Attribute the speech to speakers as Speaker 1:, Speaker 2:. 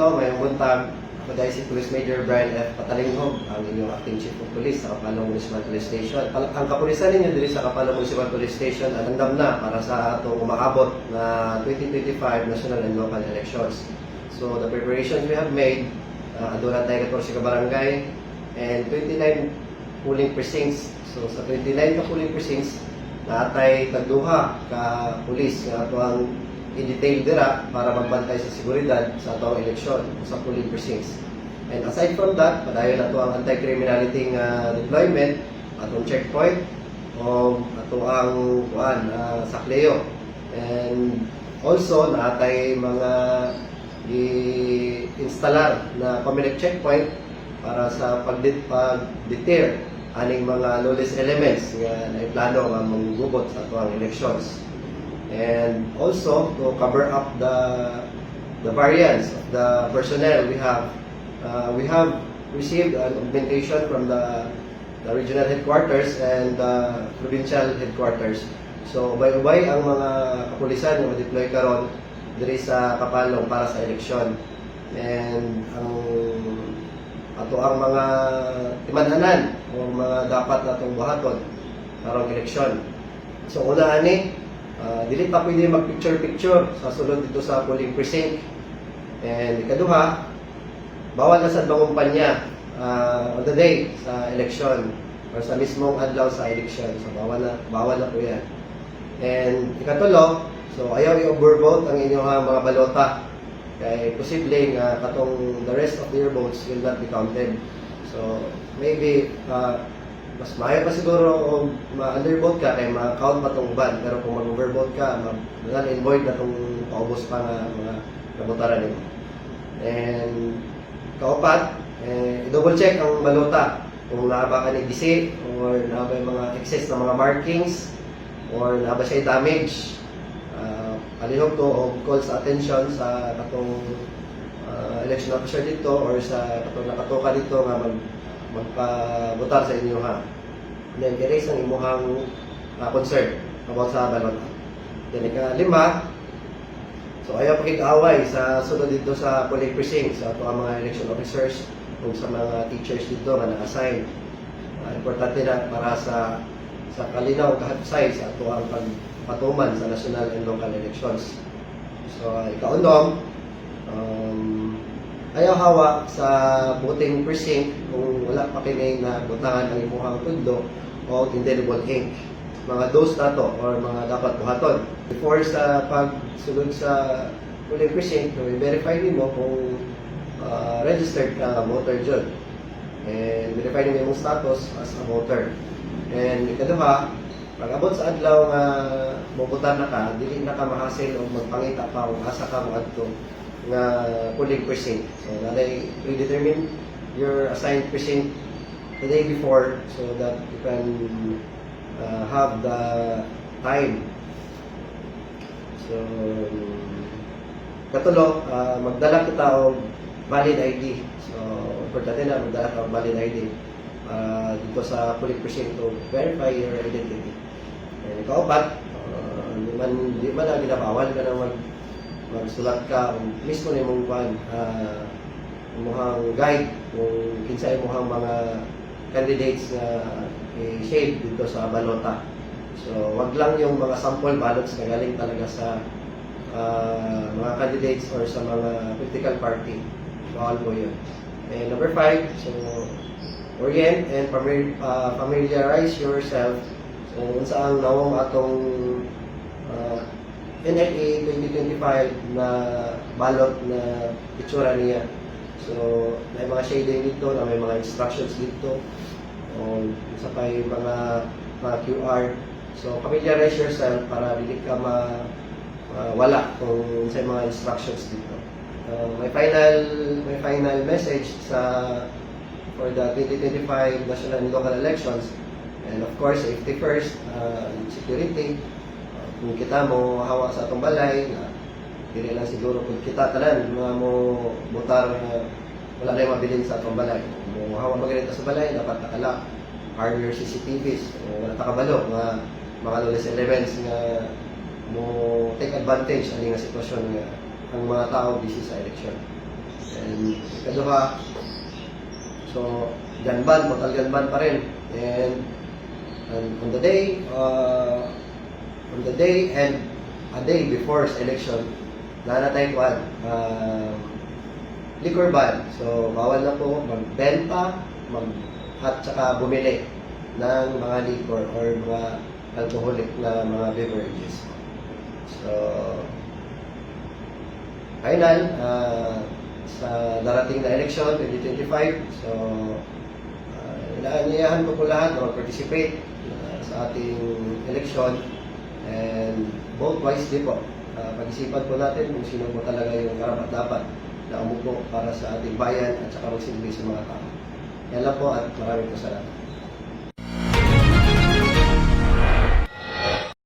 Speaker 1: adlaw, may buntag. Dahil si Police Major Brian F. Patalinghog, ang inyong acting chief of police sa Kapalong Municipal Police Station. Ang kapulisan ninyo diri sa Kapalong Municipal Police Station andam na para sa atong umaabot na 2025 national and local elections. So the preparations we have made, uh, aduna tayo 14 ka barangay and 29 polling precincts. So sa 29 ka polling precincts, naatay tagduha ka pulis nga ato ang i-detail dira para magbantay sa seguridad sa atong eleksyon sa polling precincts. And aside from that, padayon na to ang anti-criminality nga deployment, atong checkpoint, o ato ang kuan uh, sakleo. And also naatay mga i-installer na community checkpoint para sa pag-deter aning mga lawless elements nga naiplano nga manggubot sa atuang elections. And also to cover up the the variance of the personnel we have uh, we have received an augmentation from the the regional headquarters and the provincial headquarters. So bay-ubay ang mga kapulisan nga ma-deploy karon diri sa Kapalong para sa eleksyon. And ang ato ang mga timadhanan o mga dapat natong buhaton karong eleksyon. So una ani, uh, dili pa pwede mag-picture-picture sa sulod dito sa polling precinct. And ikaduha, bawal na sa bangumpanya uh, on the day sa election or sa mismong adlaw sa election. So bawal na, bawal na po yan. And ikatulo, so ayaw i-overvote ang inyong mga balota kay posible nga katong the rest of your votes will not be counted. So maybe uh, mas maayo pa siguro o ma-undervote ka kay ma-count pa tong ban. Pero kung mag-overvote ka ma in void na tong paubos pa nga mga kabotaran nimo. And kaupat, eh, i-double check ang balota kung naaba ka ni DC or naaba yung mga excess na mga markings or naaba siya damage. Uh, palihog to o call sa attention sa katong uh, election officer dito or sa katong nakatoka dito nga mag magpabutar sa inyo ha. Then erase ang imuhang uh, concern about sa balota. Then ika-lima, so ayaw pakikaaway sa sunod dito sa polling precinct sa ato ang mga election officers kung sa mga teachers dito nga na-assign. Uh, importante na para sa sa kalinaw kahatsay sa ato ang pagpatuman sa national and local elections. So, uh, ikaunom, um, ayaw hawa sa voting precinct kung wala pa kini na butangan ang imuhang tudlo o indelible ink. Mga dose na to or mga dapat buhaton. Before sa pagsulod sa polling precinct, i-verify nimo kung uh, registered ka voter dyan. And verify nimo imong status as a voter. And ikaduha, pag abot sa adlaw nga mubutan na ka, dili na ka mahasil o magpangita pa kung asa ka mo adto nga polling precinct. So naday predetermine your assigned precinct the day before so that you can uh, have the time. So katulo, uh, magdala kita og valid ID. So importante na magdala ka valid ID uh, dito sa polling precinct to verify your identity. And ikaapat, uh, di man di man na ginabawal ka na mag magsulat ka o mismo ni mong kwan uh, imong guide kung kinsa imong mga candidates nga i-shade dito sa balota. So, wag lang yung mga sample ballots na galing talaga sa uh, mga candidates or sa mga political party. Bawal po yun. And number five, so orient and famili- uh, familiarize yourself so unsa ang nawong atong uh, NLA 2025 na balot na itsura niya. So, may mga shading dito, na may mga instructions dito. O, isa pa yung mga, mga QR. So, familiarize yourself para dili ka ma, ma- wala kung sa mga instructions dito. Uh, may final may final message sa for the 2025 national and local elections. And of course, safety first, uh, security. Kung kita mo hawa sa atong balay, na dili lang siguro kung kita tanan mga mo butar nga wala na mabilin sa atong balay. Mo hawa maganito sa balay, dapat nakala hardware CCTVs. O wala takabalo nga mga lawless elements nga mo take advantage ani nga sitwasyon nga ang mga tao busy sa election. And ikaduha, so gun ban, mortal gun ban pa rin. And, and on the day, uh, on the day and a day before sa election, wala na uh, liquor ban. So, bawal na po magbenta, mag, at saka bumili ng mga liquor or mga alcoholic na mga beverages. So, final, uh, sa darating na election, 2025, so, uh, inaanyayahan ko po lahat na mag-participate uh, sa ating election and vote wisely po. Uh, pag-isipan po natin kung sino po talaga yung karapat-dapat na umupo para sa ating bayan at saka magsilbi sa mga tao. Yan lang po at maraming po salamat.